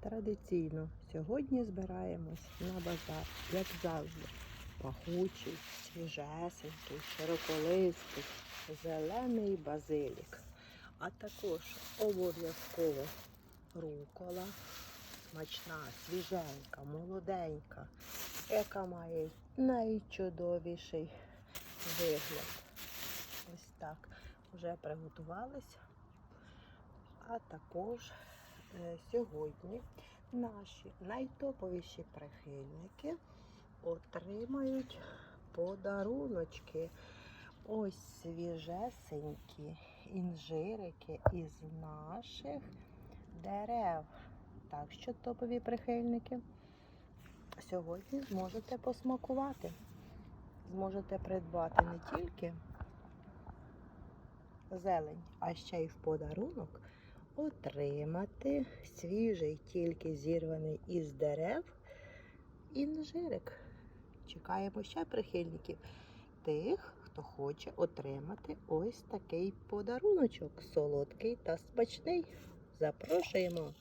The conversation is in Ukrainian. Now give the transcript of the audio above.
Традиційно сьогодні збираємось на базар, як завжди. Пахучий, свіжесенький, широколистий, зелений базилік. А також обов'язково рукола, смачна, свіженька, молоденька, яка має найчудовіший вигляд. Ось так. Вже приготувалися. А також сьогодні наші найтоповіші прихильники отримають подаруночки. Ось свіжесенькі інжирики із наших дерев. Так що топові прихильники сьогодні зможете посмакувати. Зможете придбати не тільки зелень, а ще й в подарунок отримати свіжий, тільки зірваний із дерев інжирик. Чекаємо ще прихильників тих, хто хоче отримати ось такий подаруночок, солодкий та смачний. Запрошуємо!